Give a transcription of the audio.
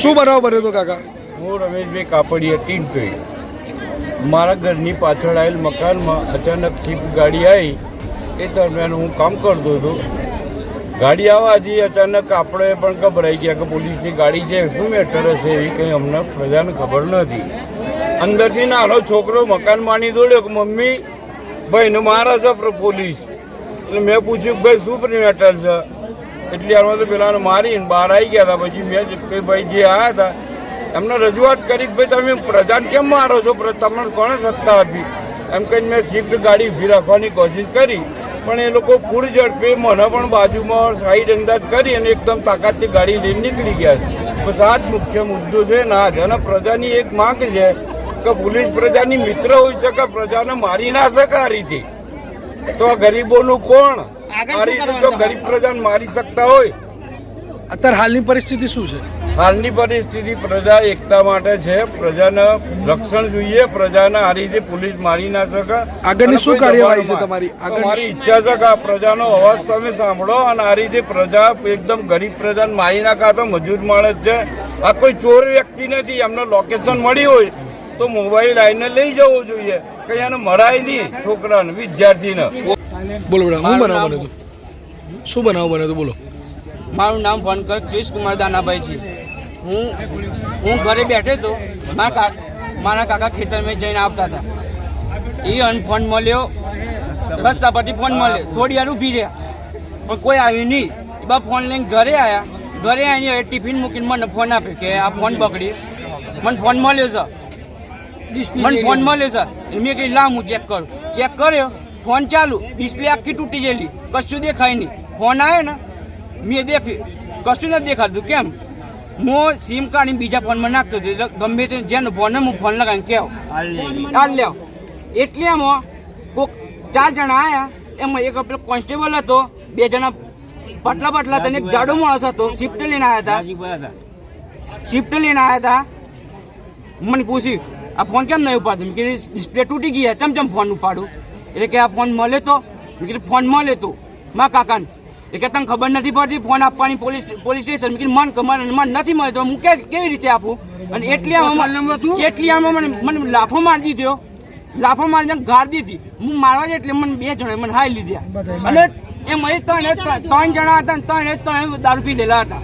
શું બનાવ બન્યો હતો કાકા? હું રમેશભાઈ કાપડિયા ટીનટોઈ મારા ઘરની પાછળ આવેલ મકાનમાં અચાનક સ્વિફ્ટ ગાડી આવી. એ દરમિયાન હું કામ કરતો હતો. ગાડી આવવાથી અચાનક આપણે પણ ગભરાઈ ગયા કે પોલીસની ગાડી છે, શું મેટર હશે એવી કંઈ અમને પ્રજાને ખબર નથી. અંદરથી નાનો છોકરો મકાન માની દોડ્યો કે, મમ્મી, ભાઈને મારા છે પોલીસ. એટલે મેં પૂછ્યું કે, ભાઈ, શું મેટર છે? એટલી વારમાં તો પેલાને મારીને બહાર આવી ગયા હતા. પછી મેં કે ભાઈ જે આવ્યા હતા, એમને રજૂઆત કરી કે ભાઈ તમે પ્રજાને કેમ મારો છો? તમને કોણે સત્તા આપી? એમ કહીને મેં સ્વિફ્ટ ગાડી ઊભી રાખવાની કોશિશ કરી. પણ એ લોકો પૂર ઝડપે મને પણ બાજુમાં સાઈડ અંદાજ કરી અને એકદમ તાકાતથી ગાડી લઈને નીકળી ગયા આ જ મુખ્ય મુદ્દો છે ને જ. અને પ્રજાની એક માંગ છે કે પોલીસ પ્રજાની મિત્ર હોઈ શકે, પ્રજાને મારી ના શકે આ રીતે. તો આ ગરીબોનું કોણ? જો ગરીબ પ્રજાને મારી શકતા હોય. અત્યારે હાલની પરિસ્થિતિ શું છે? હાલની પરિસ્થિતિ પ્રજા એકતા માટે છે. પ્રજાને રક્ષણ જોઈએ. પ્રજાને આ રીતે પોલીસ મારી ના શકે. આગળની શું કાર્યવાહી છે તમારી? આગળની- ઈચ્છા છે કે આ પ્રજાનો અવાજ તમે સાંભળો અને આ રીતે પ્રજા એકદમ ગરીબ પ્રજાને મારી નાખા તો મજૂર માણસ છે. આ કોઈ ચોર વ્યક્તિ નથી. એમને લોકેશન મળી હોય તો મોબાઈલ આવીને લઈ જવો જોઈએ. કઈ એને મરાય નહીં છોકરાને વિદ્યાર્થીને. બોલો હું બનાવ બન્યો હતો? શું બનાવ બન્યો તો બોલો. મારું નામ વનકર ક્રિશ કુમાર દાનાભાઈ છે. હું હું ઘરે બેઠો હતો. મારા કાકા મારા કાકા ખેતરમાં જઈને આવતા હતા. એ ફોન મળ્યો. રસ્તા પરથી ફોન મળ્યો. થોડી વાર ઊભી રહ્યા. પણ કોઈ આવ્યું નહીં. એ બા ફોન લઈને ઘરે આવ્યા ઘરે આવીને હવે ટિફિન મૂકીને મને ફોન આપ્યો કે આ ફોન પકડી. મને ફોન મળ્યો સર. મને ફોન મળ્યો સર. મેં કહી લાવ હું ચેક કરું. ચેક કર્યો. ફોન ચાલુ. ડિસ્પ્લે આખી તૂટી ગયેલી. કશું દેખાય નહીં. ફોન આવ્યો ને મેં દેખ્યું કશું નથી દેખાડતું કેમ? હું સિમ કાર્ડ બીજા ફોનમાં નાખતો હતો ગમે તે જેનો ફોન હું ફોન લગાવીને કહો હાલ લેવ એટલે એમાં કોક ચાર જણા આવ્યા એમાં એક પેલો કોન્સ્ટેબલ હતો બે જણા પાટલા પાટલા હતા એક જાડો માણસ હતો શિફ્ટ લઈને આવ્યા હતા. શિફ્ટ લઈને આવ્યા હતા. મને પૂછ્યું આ ફોન કેમ નહીં ઉપાડતો? કે ડિસ્પ્લે તૂટી ગયા ચમ ચમ ફોન ઉપાડું? એટલે કે આ ફોન મળે તો? મેં કીધું ફોન મળે તો. મા કાકાને. એ કે તને ખબર નથી પડતી? ફોન આપવાની પોલીસ પોલીસ સ્ટેશન મન મને મન નથી મળે તો હું કે કેવી રીતે આપું? અને એટલી આમાં એટલી આમાં મને મને લાફો મારી દીધો. લાફો મારી ગાળ દીધી. હું મારવા જ એટલે મને બે જણા મને હાઈ લીધા. અને એમ એ ત્રણ ત્રણ જણા હતા ત્રણ ત્રણ ત્રણ દારૂ પી લેલા હતા.